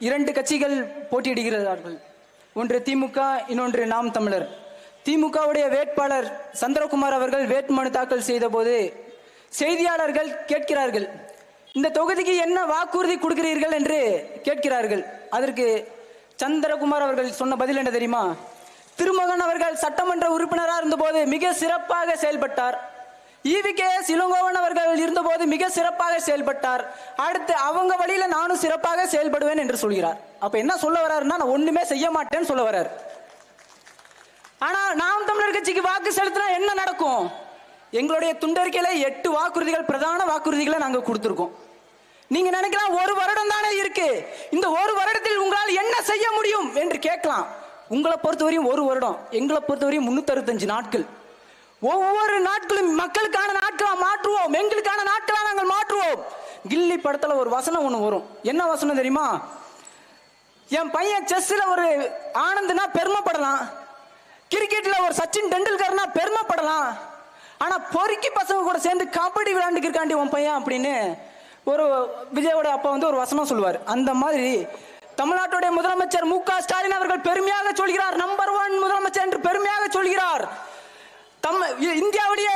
இரண்டு கட்சிகள் போட்டியிடுகிறார்கள். ஒன்று திமுக இன்னொன்று நாம் தமிழர். திமுகவுடைய வேட்பாளர் சந்திரகுமார் அவர்கள் வேட்புமனு தாக்கல் செய்த போது செய்தியாளர்கள் கேட்கிறார்கள். இந்த தொகுதிக்கு என்ன வாக்குறுதி கொடுக்கிறீர்கள் என்று கேட்கிறார்கள். அதற்கு சந்திரகுமார் அவர்கள் சொன்ன பதில் என்ன தெரியுமா? திருமகன் அவர்கள் சட்டமன்ற உறுப்பினராக இருந்தபோது மிக சிறப்பாக செயல்பட்டார். ஈவி கே எஸ் இளங்கோவன் அவர்கள் இருந்தபோது மிக சிறப்பாக செயல்பட்டார். அடுத்து அவங்க வழியில நானும் சிறப்பாக செயல்படுவேன் என்று சொல்கிறார். அப்ப என்ன சொல்ல வர்றாருன்னா நான் ஒண்ணுமே செய்ய மாட்டேன்னு சொல்ல வர்றாரு ஆனா நாம் தமிழர் கட்சிக்கு வாக்கு செலுத்தினா என்ன நடக்கும்? எங்களுடைய துண்டறிக்கையில எட்டு வாக்குறுதிகள் பிரதான வாக்குறுதிகளை நாங்க கொடுத்துருக்கோம். நீங்க நினைக்கலாம் ஒரு வருடம் தானே இருக்கு. இந்த ஒரு வருடத்தில் உங்களால் என்ன செய்ய முடியும்? என்று கேட்கலாம். உங்களை பொறுத்தவரையும் ஒரு வருடம். எங்களை பொறுத்தவரையும் முன்னூத்தி நாட்கள். ஒவ்வொரு நாட்களும் மக்களுக்கான நாட்களா மாற்றுவோம். எங்களுக்கான நாட்களா நாங்கள் மாற்றுவோம். கில்லி படத்துல ஒரு வசனம் ஒண்ணு வரும். என்ன வசனம் தெரியுமா? என் பையன் செஸ்ல ஒரு ஆனந்த்னா பெருமைப்படலாம். கிரிக்கெட்ல ஒரு சச்சின் டெண்டுல்கர்னா பெருமைப்படலாம். ஆனா பொறுக்கி பசங்க கூட சேர்ந்து கபடி விளையாண்டுக்கிருக்காண்டி உன் பையன் அப்படின்னு ஒரு விஜயோட அப்பா வந்து ஒரு வசனம் சொல்லுவார். அந்த மாதிரி தமிழ்நாட்டுடைய முதலமைச்சர் மு க ஸ்டாலின் அவர்கள் பெருமையாக சொல்கிறார். நம்பர் ஒன் முதலமைச்சர் என்று பெருமையாக சொல்கிறார் தம் இந்தியாவுடைய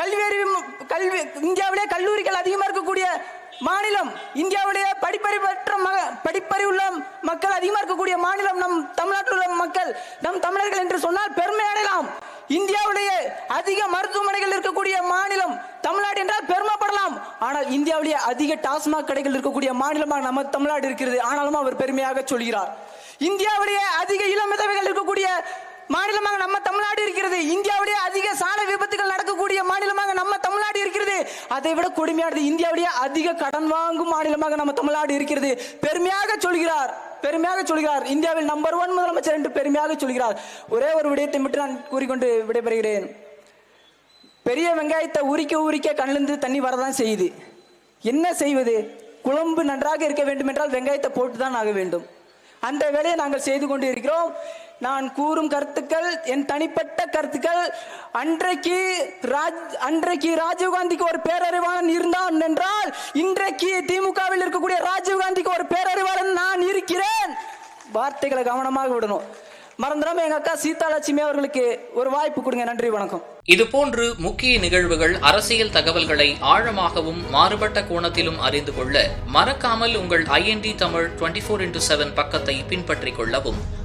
கல்வியறிவு கல்வி இந்தியாவிலே கல்லூரிகள் அதிகமாக இருக்கக்கூடிய மாநிலம் இந்தியாவுடைய படிப்பறிவற்ற பெற்ற மக படிப்பறிவுள்ள மக்கள் அதிகமாக இருக்கக்கூடிய மாநிலம் நம் தமிழ்நாட்டில் உள்ள மக்கள் நம் தமிழர்கள் என்று சொன்னால் பெருமை அடையலாம். இந்தியாவுடைய அதிக மருத்துவமனைகள் இருக்கக்கூடிய மாநிலம் தமிழ்நாடு என்றால் பெருமைப்படலாம். ஆனால் இந்தியாவுடைய அதிக டாஸ்மாக் கடைகள் இருக்கக்கூடிய மாநிலமாக நம்ம தமிழ்நாடு இருக்கிறது. ஆனாலும் அவர் பெருமையாக சொல்கிறார். இந்தியாவுடைய அதிக இளம் விதவைகள் இருக்கக்கூடிய மாநிலமாக நம்ம தமிழ்நாடு இருக்கிறது இந்தியாவுடைய அதிக சாலை விபத்துகள் நடக்கக்கூடிய மாநிலமாக நம்ம தமிழ்நாடு இருக்கிறது அதை விட கொடுமையானது இந்தியாவுடைய அதிக கடன் வாங்கும் மாநிலமாக நம்ம தமிழ்நாடு இருக்கிறது. பெருமையாக சொல்கிறார். பெருமையாக சொல்கிறார். இந்தியாவில் நம்பர் ஒன் முதலமைச்சர் என்று பெருமையாக சொல்கிறார். ஒரே ஒரு விடயத்தை மட்டும் நான் கூறிக்கொண்டு விடைபெறுகிறேன். பெரிய வெங்காயத்தை உரிக்க உரிக்க கண்ணிலிருந்து தண்ணி வரதான் செய்யுது. என்ன செய்வது? குழம்பு நன்றாக இருக்க வேண்டும் என்றால் வெங்காயத்தை போட்டு தான் ஆக வேண்டும். அந்த வேலையை நாங்கள் செய்து கொண்டு இருக்கிறோம். நான் கூறும் கருத்துக்கள் என் தனிப்பட்ட கருத்துக்கள் அன்றைக்கு ராஜ் அன்றைக்கு ராஜீவ்காந்திக்கு ஒரு பேரறிவாளன் இருந்தான் என்றால் இன்றைக்கு திமுகவில் இருக்கக்கூடிய ராஜீவ்காந்திக்கு ஒரு பேரறிவாளன் நான் இருக்கிறேன். வார்த்தைகளை கவனமாக விடணும். மறந்துடாம எங்க அக்கா சீதாலட்சுமி அவர்களுக்கு ஒரு வாய்ப்பு கொடுங்க. நன்றி வணக்கம். இதுபோன்று முக்கிய நிகழ்வுகள் அரசியல் தகவல்களை ஆழமாகவும் மாறுபட்ட கோணத்திலும் அறிந்து கொள்ள மறக்காமல் உங்கள் IND Tamil twenty four into seven பக்கத்தை பின்பற்றிக் கொள்ளவும்.